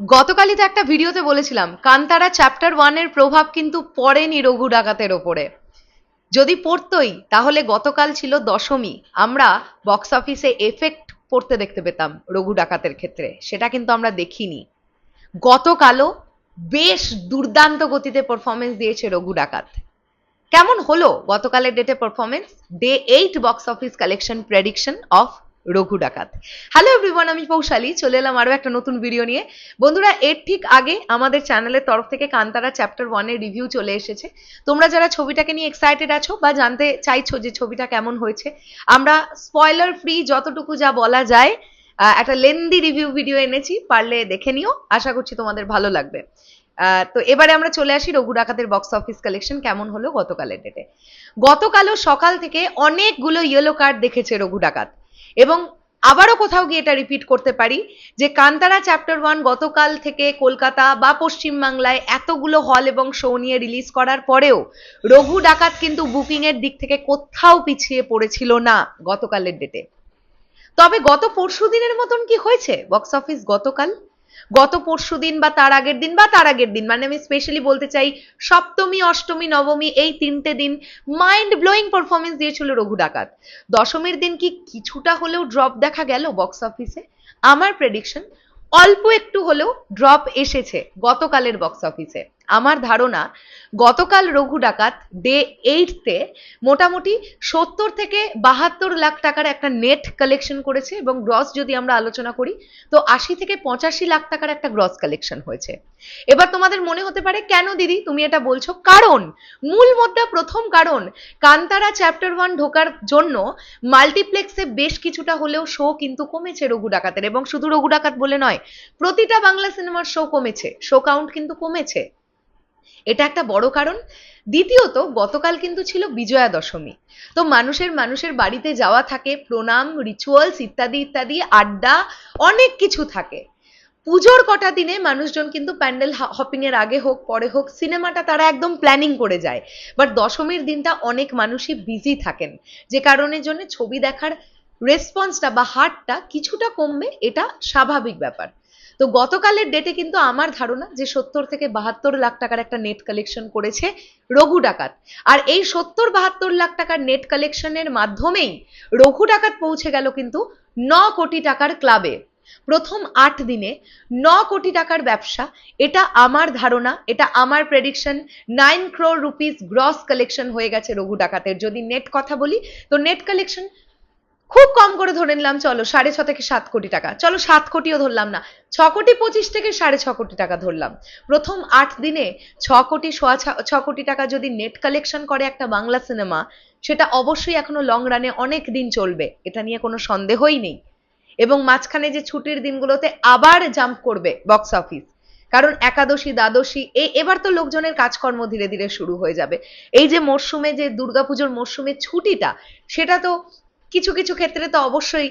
গতকালই তো একটা ভিডিওতে বলেছিলাম, কান্তারা চ্যাপ্টার ওয়ানের প্রভাব কিন্তু পড়েনি রঘু ডাকাতের ওপরে। যদি পড়তই, তাহলে গতকাল ছিল দশমী। আমরা বক্স অফিসে এফেক্ট পড়তে দেখতে পেতাম রঘু ডাকাতের ক্ষেত্রে, সেটা কিন্তু আমরা দেখিনি। গতকালও বেশ দুর্দান্ত গতিতে পারফরমেন্স দিয়েছে রঘু ডাকাত। কেমন হলো গতকালের ডেটে performance day eight box office collection prediction of Raghu Dakat. Hello everyone আমি পৌশালী চলে এলাম আরও একটা নতুন ভিডিও নিয়ে। বন্ধুরা, এর ঠিক আগে আমাদের চ্যানেলের তরফ থেকে কান্তারা চ্যাপ্টার ওয়ানের রিভিউ চলে এসেছে। তোমরা যারা ছবিটাকে নিয়ে এক্সাইটেড আছো বা জানতে চাইছো যে ছবিটা কেমন হয়েছে, আমরা স্পয়লার ফ্রি যতটুকু যা বলা যায় একটা লেন্দি রিভিউ ভিডিও এনেছি, পারলে দেখে নিও। আশা করছি তোমাদের ভালো লাগবে। তো এবারে আমরা চলে আসি রঘু ডাকাতের বক্স অফিস কালেকশন কেমন হলো গতকালের ডেটে গতকালও সকাল থেকে অনেকগুলো ইয়েলো কার্ড দেখেছে রঘু ডাকাত। এবং আবারও কোথাও গিয়ে এটা রিপিট করতে পারি যে কান্তারা চ্যাপ্টার ওয়ান গতকাল থেকে কলকাতা বা পশ্চিমবাংলায় এতগুলো হল এবং শো নিয়ে রিলিজ করার পরেও রঘু ডাকাত কিন্তু বুকিং এর দিক থেকে কোথাও পিছিয়ে পড়েছিল না গতকালের ডেটে তবে গত পরশু দিনের মতন কি হয়েছে? বক্স অফিস গতকাল গত পরশু দিন বা তার আগের দিন বা তার আগের দিন মানে আমি স্পেশালি বলতে চাই সপ্তমী, অষ্টমী, নবমী এই তিনটে দিন মাইন্ড ব্লোয়িং পারফরমেন্স দিয়েছিল রঘু ডাকাত। দশমীর দিন কি কিছুটা হলেও ড্রপ দেখা গেল বক্স অফিসে আমার প্রেডিকশন অল্প একটু হলেও ড্রপ এসেছে গতকালের বক্স অফিসে আমার ধারণা, গতকাল রঘু ডাকাত ডে এইটতে মোটামুটি সত্তর থেকে বাহাত্তর লাখ টাকার একটা নেট কালেকশন করেছে এবং গ্রস যদি আমরা আলোচনা করি, তো আশি থেকে পঁচাশি লাখ টাকার একটা গ্রস কালেকশন হয়েছে। এবার তোমাদের মনে হতে পারে, কেন দিদি তুমি এটা বলছো? কারণ, মূল মুদ্রা প্রথম কারণ, কান্তারা চ্যাপ্টার ওয়ান ঢোকার জন্য মাল্টিপ্লেক্সে বেশ কিছুটা হলেও শো কিন্তু কমেছে রঘু ডাকাতের, এবং শুধু রঘু ডাকাত বলে নয়, প্রতিটা বাংলা সিনেমার শো কমেছে শো কাউন্ট কিন্তু কমেছে। এটা একটা বড় কারণ। দ্বিতীয়ত, গতকাল কিন্তু ছিল বিজয়া দশমী তো মানুষের মানুষের বাড়িতে যাওয়া থাকে, প্রণাম রিচুয়ালস ইত্যাদি ইত্যাদি, আড্ডা, অনেক কিছু থাকে। পুজোর কটা দিনে মানুষজন কিন্তু প্যান্ডেল হপিং এর আগে হোক, পরে হোক, সিনেমাটা তারা একদম প্ল্যানিং করে যায়। বাট দশমীর দিনটা অনেক মানুষই বিজি থাকেন। যে কারণের জন্য ছবি দেখার রেসপন্সটা বা হারটা কিছুটা কমবে, এটা স্বাভাবিক ব্যাপার। তো গতকালের ডেটে কিন্তু আমার ধারণা যে সত্তর থেকে বাহাত্তর লাখ টাকার একটা নেট কালেকশন করেছে রঘু ডাকাত। আর এই সত্তর বাহাত্তর লাখ টাকার নেট কালেকশনের মাধ্যমেই রঘু ডাকাত পৌঁছে গেল কিন্তু ন কোটি টাকার ক্লাবে প্রথম আট দিনে ন কোটি টাকার ব্যবসা, এটা আমার ধারণা, এটা আমার prediction nine crore rupees gross collection হয়ে গেছে রঘু ডাকাতের। যদি নেট কথা বলি, তো নেট কালেকশন খুব কম করে ধরে নিলাম, চলো সাড়ে ছ থেকে সাত কোটি টাকা। চলো সাত কোটিও ধরলাম না, ছ কোটি পঁচিশ থেকে সাড়ে ছ কোটি টাকা ধরলাম। প্রথম আট দিনে ছ কোটি সোয়া ছ- কোটি টাকা যদি নেট কালেকশন করে একটা বাংলা সিনেমা সেটা অবশ্যই এখনও লং রানে অনেক দিন চলবে, এটা নিয়ে কোনো সন্দেহই নেই। এবং মাঝখানে যে ছুটির দিনগুলোতে আবার জাম্প করবে বক্স অফিস কারণ একাদশী, দ্বাদশী এই এবার তো লোকজনের কাজকর্ম ধীরে ধীরে শুরু হয়ে যাবে। এই যে মরশুমে, যে দুর্গাপুজোর মরশুমে ছুটিটা, সেটা তো কিছু কিছু ক্ষেত্রে তো অবশ্যই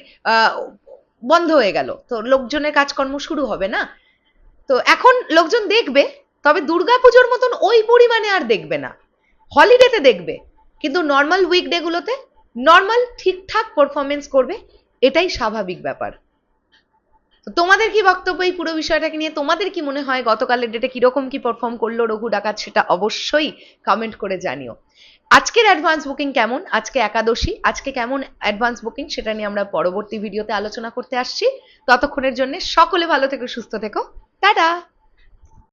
বন্ধ হয়ে গেল। তো লোকজনের কাজকর্ম শুরু হবে না? তো এখন লোকজন দেখবে, তবে দুর্গাপুজোর মতন ওই পরিমাণে আর দেখবে না। হলিডেতে দেখবে, কিন্তু নর্মাল উইকডে গুলোতে নর্মাল ঠিকঠাক পারফরমেন্স করবে, এটাই স্বাভাবিক ব্যাপার। তোমাদের কি বক্তব্য এই পুরো বিষয়টাকে নিয়ে? তোমাদের কি মনে হয় গতকালের ডেটে কীরকম কি পারফর্ম করল রঘু ডাকাত সেটা অবশ্যই কমেন্ট করে জানিও। আজকের অ্যাডভান্স বুকিং কেমন? আজকে একাদশী। আজকে কেমন অ্যাডভান্স বুকিং সেটা নিয়ে আমরা পরবর্তী ভিডিওতে আলোচনা করতে আসছি। ততক্ষণের জন্য সকলে ভালো থেকো, সুস্থ থেকো। টাটা!